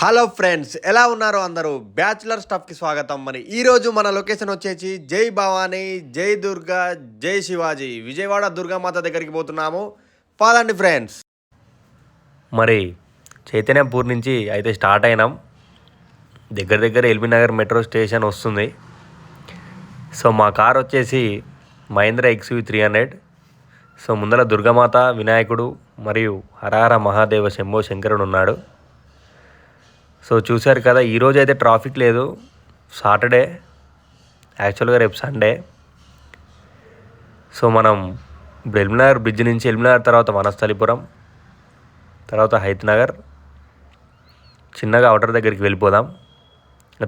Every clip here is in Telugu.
హలో ఫ్రెండ్స్ ఎలా ఉన్నారు అందరూ? బ్యాచులర్ స్టఫ్కి స్వాగతం. మరి ఈరోజు మన లొకేషన్ వచ్చేసి జై భవానీ జై దుర్గా జై శివాజీ విజయవాడ దుర్గామాత దగ్గరికి పోతున్నాము. పాదండి ఫ్రెండ్స్. మరి చైతన్యపూర్ నుంచి అయితే స్టార్ట్ అయినాం. దగ్గర దగ్గర ఎల్బీ నగర్ మెట్రో స్టేషన్ వస్తుంది. సో మా కార్ వచ్చేసి Mahindra XU three hundred. So ముందర దుర్గామాత వినాయకుడు మరియు హరహర మహాదేవ శంభో శంకరుడు ఉన్నాడు. సో చూశారు కదా ఈరోజు అయితే ట్రాఫిక్ లేదు. సాటర్డే యాక్చువల్గా రేపు సండే సో మనం ఇప్పుడు ఎల్బీనగర్ బ్రిడ్జ్ నుంచి ఎల్మినగర్ తర్వాత వనస్థలిపురం తర్వాత హైత్నగర్ చిన్నగా అవుటర్ దగ్గరికి వెళ్ళిపోదాం.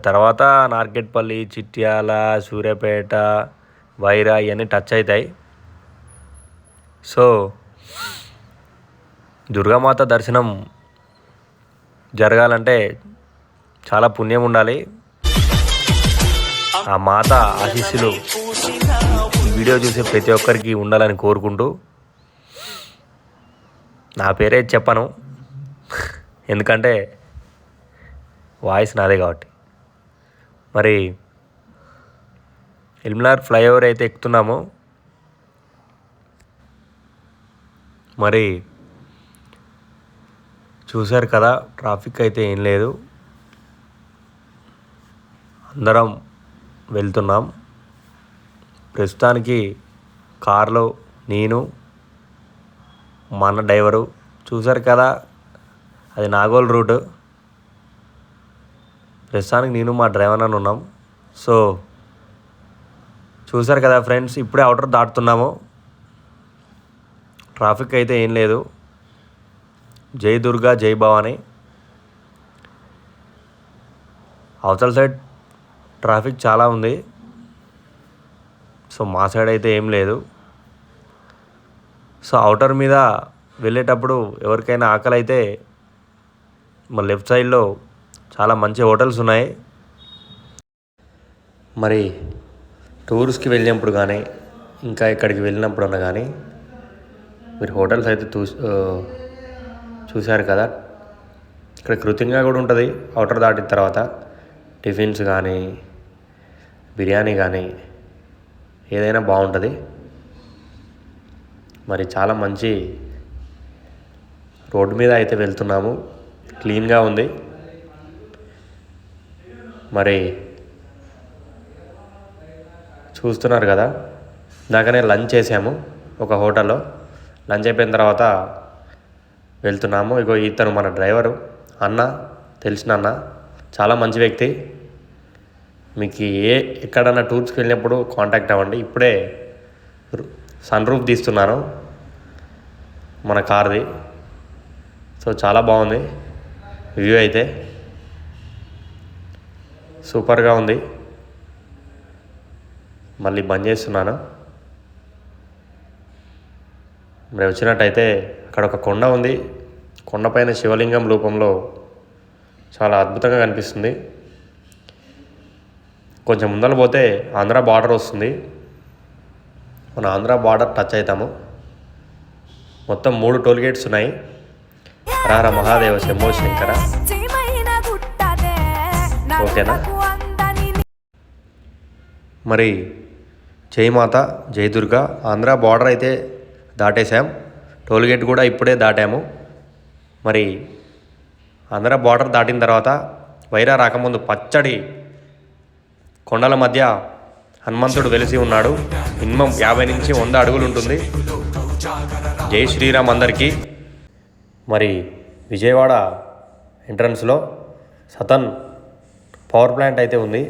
తర్వాత నార్కెట్పల్లి చిట్యాల సూర్యాపేట వైరా ఇవన్నీ టచ్ అవుతాయి. సో దుర్గామాత దర్శనం జరగాలంటే చాలా పుణ్యం ఉండాలి. ఆ మాత ఆశీస్సులు వీడియో చూసే ప్రతి ఒక్కరికి ఉండాలని కోరుకుంటూ నా పేరే చెప్పను. ఎందుకంటే వాయిస్ నాదే కాబట్టి. మరి ఎల్మినార్ ఫ్లైఓవర్ అయితే ఎక్కుతున్నాము. మరి చూశారు కదా ట్రాఫిక్ అయితే ఏం లేదు. అందరం వెళ్తున్నాం. ప్రస్తుతానికి కార్లో నేను మన డ్రైవరు చూశారు కదా అది నాగోల్ రూట్. ప్రస్తుతానికి నేను మా డ్రైవర్ అని ఉన్నాం. సో చూశారు కదా ఫ్రెండ్స్ ఇప్పుడే అవుటర్ దాటుతున్నాము. ట్రాఫిక్ అయితే ఏం లేదు. జై దుర్గా జై భవాని. అవతల సైడ్ ట్రాఫిక్ చాలా ఉంది. సో మా సైడ్ అయితే ఏం లేదు. సో అవుటర్ మీద వెళ్ళేటప్పుడు ఎవరికైనా ఆకలి అయితే మా లెఫ్ట్ సైడ్లో చాలా మంచి హోటల్స్ ఉన్నాయి. మరి టూర్స్కి వెళ్ళినప్పుడు కానీ ఇంకా ఇక్కడికి వెళ్ళినప్పుడు కానీ మీరు హోటల్స్ అయితే చూ చూశారు కదా. ఇక్కడ కృతంగా కూడా ఉంటుంది. అవుటర్ దాటిన తర్వాత టిఫిన్స్ కానీ బిర్యానీ కానీ ఏదైనా బాగుంటుంది. మరి చాలా మంచి రోడ్డు మీద అయితే వెళ్తున్నాము. క్లీన్గా ఉంది. మరి చూస్తున్నారు కదా. ఇందాకనే లంచ్ చేసాము ఒక హోటల్లో. లంచ్ అయిపోయిన తర్వాత వెళ్తున్నాము. ఇగో ఇతను మన డ్రైవరు. అన్న తెలిసిన అన్న. చాలా మంచి వ్యక్తి. మీకు ఏ ఎక్కడన్నా టూర్స్కి వెళ్ళినప్పుడు కాంటాక్ట్ అవ్వండి. ఇప్పుడే సన్ రూఫ్ తీస్తున్నాను. మన కార్ది. సో చాలా బాగుంది. వ్యూ అయితే. సూపర్గా ఉంది. మళ్ళీ బంద్ చేస్తున్నాను. మరి వచ్చినట్టయితే అక్కడ ఒక కొండ ఉంది. కొండపైన శివలింగం రూపంలో చాలా అద్భుతంగా కనిపిస్తుంది. కొంచెం ముందర పోతే ఆంధ్ర బార్డర్ వస్తుంది. మన ఆంధ్ర బార్డర్ టచ్ అవుతాము మొత్తం మూడు టోల్ గేట్స్ ఉన్నాయి. రార మహాదేవ శంభో శంకర. ఓకేనా? మరి జై మాత జై దుర్గా ఆంధ్ర బార్డర్ అయితే దాటేసాం టోల్గేట్ కూడా ఇప్పుడే దాటాము. మరి ఆంధ్ర బార్డర్ దాటిన తర్వాత వైరా రాకముందు పచ్చడి కొండల మధ్య హనుమంతుడు వెలిసి ఉన్నాడు. మినిమం యాభై నుంచి వంద అడుగులు ఉంటుంది. జై శ్రీరామ్ అందరికీ. మరి విజయవాడ ఎంట్రన్స్లో సతన్ పవర్ ప్లాంట్ అయితే ఉంది.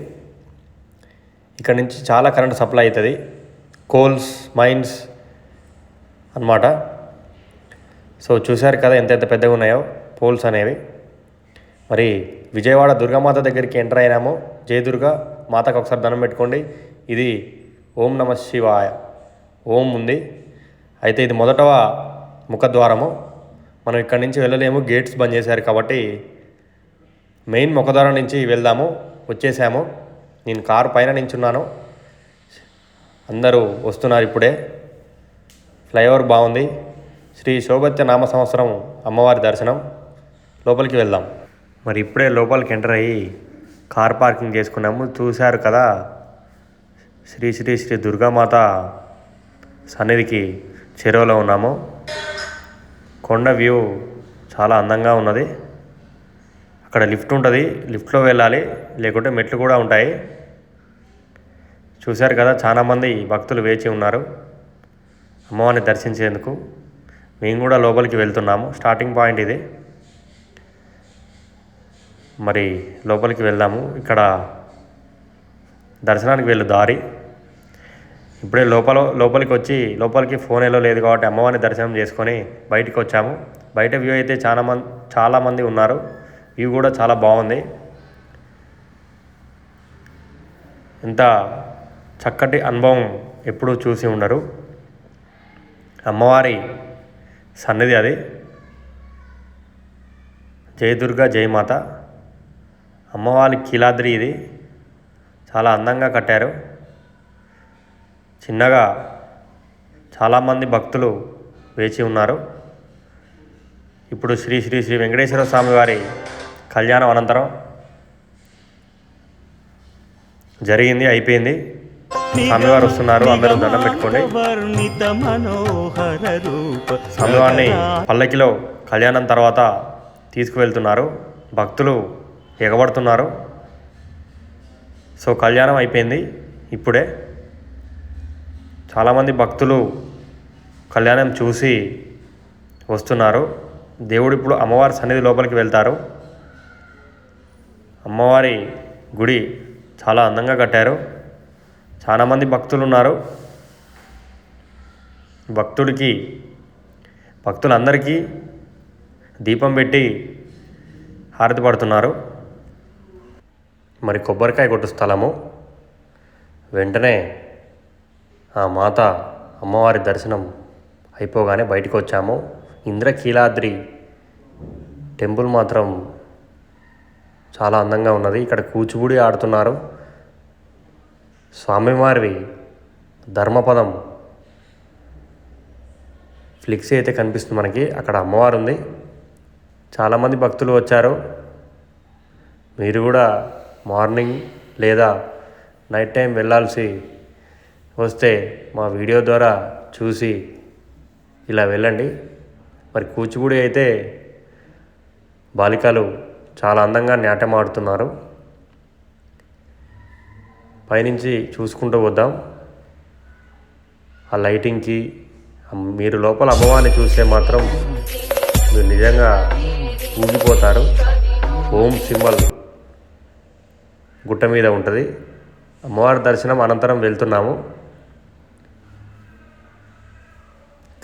ఇక్కడ నుంచి చాలా కరెంట్ సప్లై అవుతుంది. కోల్స్ మైన్స్ అన్నమాట. సో చూశారు కదా ఎంత ఎంత పెద్దగా ఉన్నాయో పోల్స్ అనేవి. మరి విజయవాడ దుర్గామాత దగ్గరికి ఎంటర్ అయినాము. జయ దుర్గా మాతకు ఒకసారి దండం పెట్టుకోండి. ఇది ఓం నమ శివాయ. ఓం ఉంది. అయితే ఇది మొదటవ ముఖద్వారము. మనం ఇక్కడి నుంచి వెళ్ళలేము. గేట్స్ బంద్ చేశారు కాబట్టి మెయిన్ ముఖద్వారం నుంచి వెళ్దాము. వచ్చేసాము. నేను కారు పైన నించున్నాను. అందరూ వస్తున్నారు ఇప్పుడే. ఫ్లైఓవర్ బాగుంది. శ్రీ శోభత్య నామ సంవత్సరం అమ్మవారి దర్శనం. లోపలికి వెళ్దాం. మరి ఇప్పుడే లోపలికి ఎంటర్ అయ్యి కార్ పార్కింగ్ చేసుకున్నాము. చూశారు కదా? శ్రీ శ్రీ శ్రీ దుర్గామాత సన్నిధికి చెరువులో ఉన్నాము. కొండ వ్యూ చాలా అందంగా ఉన్నది. అక్కడ లిఫ్ట్ ఉంటుంది. లిఫ్ట్లో వెళ్ళాలి. లేకుంటే మెట్లు కూడా ఉంటాయి. చూశారు కదా? చాలామంది భక్తులు వేచి ఉన్నారు. అమ్మవారిని దర్శించేందుకు. మేము కూడా లోపలికి వెళ్తున్నాము. స్టార్టింగ్ పాయింట్ ఇది. మరి లోపలికి వెళ్దాము. ఇక్కడ దర్శనానికి వెళ్ళు దారి. ఇప్పుడే లోపల లోపలికి వచ్చి లోపలికి ఫోన్ ఎలా లేదు కాబట్టి అమ్మవారిని దర్శనం చేసుకొని బయటికి వచ్చాము. బయట వ్యూ అయితే చాలా మంది చాలామంది ఉన్నారు. వ్యూ కూడా చాలా బాగుంది. ఇంత చక్కటి అనుభవం ఎప్పుడూ చూసి ఉండరు. అమ్మవారి సన్నిధి అది. జయ దుర్గా జయమాత అమ్మవారి కీలాద్రి ఇది. చాలా అందంగా కట్టారు. చిన్నగా చాలామంది భక్తులు వేచి ఉన్నారు. ఇప్పుడు శ్రీ శ్రీ శ్రీ వెంకటేశ్వర స్వామి వారి కళ్యాణం అనంతరం జరిగింది అయిపోయింది. స్వామివారు వస్తున్నారు అందరూ దండం పెట్టుకోండి. స్వామివారిని పల్లకిలో కళ్యాణం తర్వాత తీసుకువెళ్తున్నారు. భక్తులు ఎగబడుతున్నారు. సో కళ్యాణం అయిపోయింది ఇప్పుడే. చాలామంది భక్తులు కళ్యాణం చూసి వస్తున్నారు. దేవుడు ఇప్పుడు అమ్మవారి సన్నిధి లోపలికి వెళ్తారు. అమ్మవారి గుడి చాలా అందంగా కట్టారు. చాలామంది భక్తులు ఉన్నారు భక్తుడికి భక్తులందరికీ దీపం పెట్టి హారతి పడుతున్నారు. మరి కొబ్బరికాయ కొట్టు స్థలము. వెంటనే ఆ మాత అమ్మవారి దర్శనం అయిపోగానే బయటకు వచ్చాము ఇంద్రకీలాద్రి టెంపుల్ మాత్రం చాలా అందంగా ఉన్నది. ఇక్కడ కూచిపూడి ఆడుతున్నారు. స్వామివారివి ధర్మపదం ఫ్లిక్స్ అయితే కనిపిస్తుంది మనకి. అక్కడ అమ్మవారు ఉంది. చాలామంది భక్తులు వచ్చారు. మీరు కూడా మార్నింగ్ లేదా నైట్ టైం వెళ్ళాల్సి వస్తే మా వీడియో ద్వారా చూసి ఇలా వెళ్ళండి. మరి కూచిపూడి అయితే బాలికలు చాలా అందంగా నాట్యం ఆడుతున్నారు. పైనుంచి చూసుకుంటూ వద్దాం ఆ లైటింగ్కి మీరు లోపల అమ్మవారిని చూస్తే మాత్రం మీరు నిజంగా ఊగిపోతారు. ఓం సింబల్ గుట్ట మీద ఉంటుంది. అమ్మవారి దర్శనం అనంతరం వెళ్తున్నాము.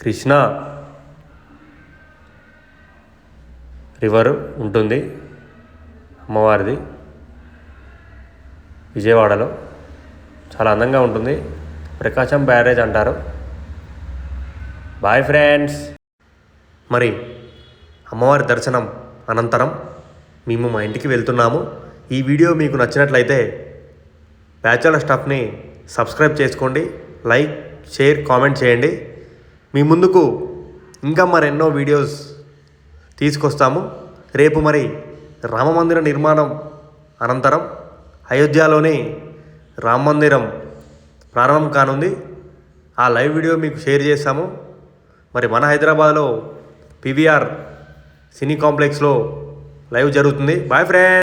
కృష్ణ రివర్ ఉంటుంది అమ్మవారిది విజయవాడలో. చాలా అందంగా ఉంటుంది. ప్రకాశం బ్యారేజ్ అంటారు. బాయ్ ఫ్రెండ్స్ మరి అమ్మవారి దర్శనం అనంతరం మేము మా ఇంటికి వెళ్తున్నాము. ఈ వీడియో మీకు నచ్చినట్లయితే బ్యాచులర్ స్టాఫ్ని సబ్స్క్రైబ్ చేసుకోండి. లైక్ షేర్ కామెంట్ చేయండి. మీ ముందుకు ఇంకా మరెన్నో వీడియోస్ తీసుకొస్తాము. రేపు మరి రామమందిర నిర్మాణం అనంతరం అయోధ్యలోని రామ మందిరం ప్రారంభం కానుంది. ఆ లైవ్ వీడియో మీకు షేర్ చేస్తాము మరి మన హైదరాబాద్లో పీవీఆర్ సినీ కాంప్లెక్స్లో లైవ్ జరుగుతుంది. Boy friend